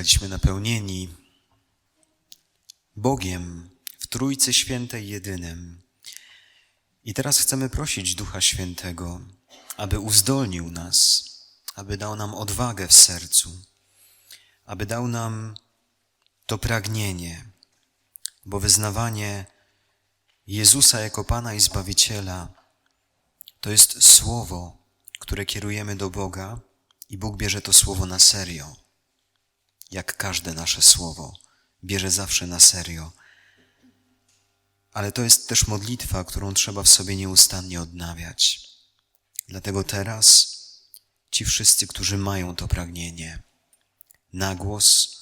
zostaliśmy napełnieni Bogiem w Trójcy Świętej jedynym. I teraz chcemy prosić Ducha Świętego, aby uzdolnił nas, aby dał nam odwagę w sercu, aby dał nam to pragnienie, bo wyznawanie Jezusa jako Pana i Zbawiciela to jest słowo, które kierujemy do Boga i Bóg bierze to słowo na serio. Jak każde nasze słowo, bierze zawsze na serio. Ale to jest też modlitwa, którą trzeba w sobie nieustannie odnawiać. Dlatego teraz ci wszyscy, którzy mają to pragnienie, na głos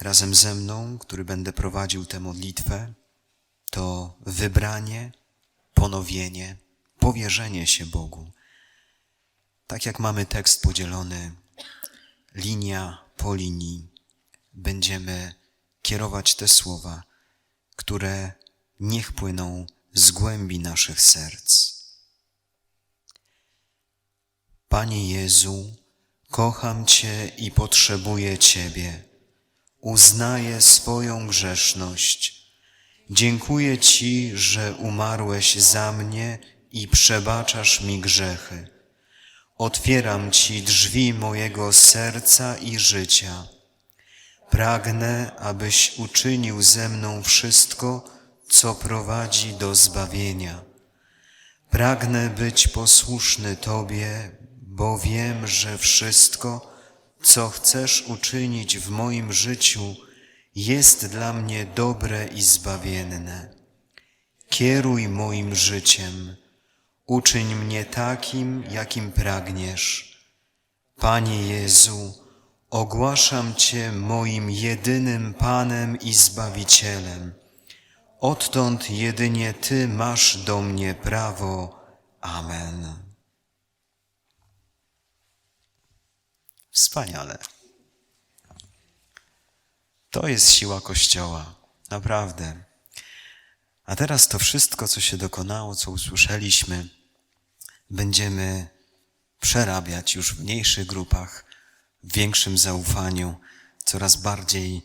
razem ze mną, który będę prowadził tę modlitwę, to wybranie, ponowienie, powierzenie się Bogu. Tak jak mamy tekst podzielony, linia po linii, będziemy kierować te słowa, które niech płyną z głębi naszych serc. Panie Jezu, kocham Cię i potrzebuję Ciebie. Uznaję swoją grzeszność. Dziękuję Ci, że umarłeś za mnie i przebaczasz mi grzechy. Otwieram Ci drzwi mojego serca i życia. Pragnę, abyś uczynił ze mną wszystko, co prowadzi do zbawienia. Pragnę być posłuszny Tobie, bo wiem, że wszystko, co chcesz uczynić w moim życiu, jest dla mnie dobre i zbawienne. Kieruj moim życiem, uczyń mnie takim, jakim pragniesz. Panie Jezu, ogłaszam Cię moim jedynym Panem i Zbawicielem. Odtąd jedynie Ty masz do mnie prawo. Amen. Wspaniale. To jest siła Kościoła, naprawdę. A teraz to wszystko, co się dokonało, co usłyszeliśmy, będziemy przerabiać już w mniejszych grupach, w większym zaufaniu, coraz bardziej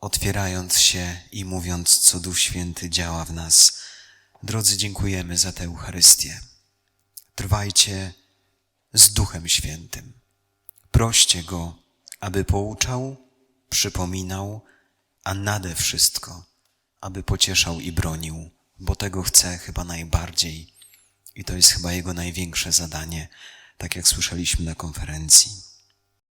otwierając się i mówiąc, co Duch Święty działa w nas. Drodzy, dziękujemy za tę Eucharystię. Trwajcie z Duchem Świętym. Proście Go, aby pouczał, przypominał, a nade wszystko, aby pocieszał i bronił, bo tego chce chyba najbardziej i to jest chyba Jego największe zadanie, tak jak słyszeliśmy na konferencji.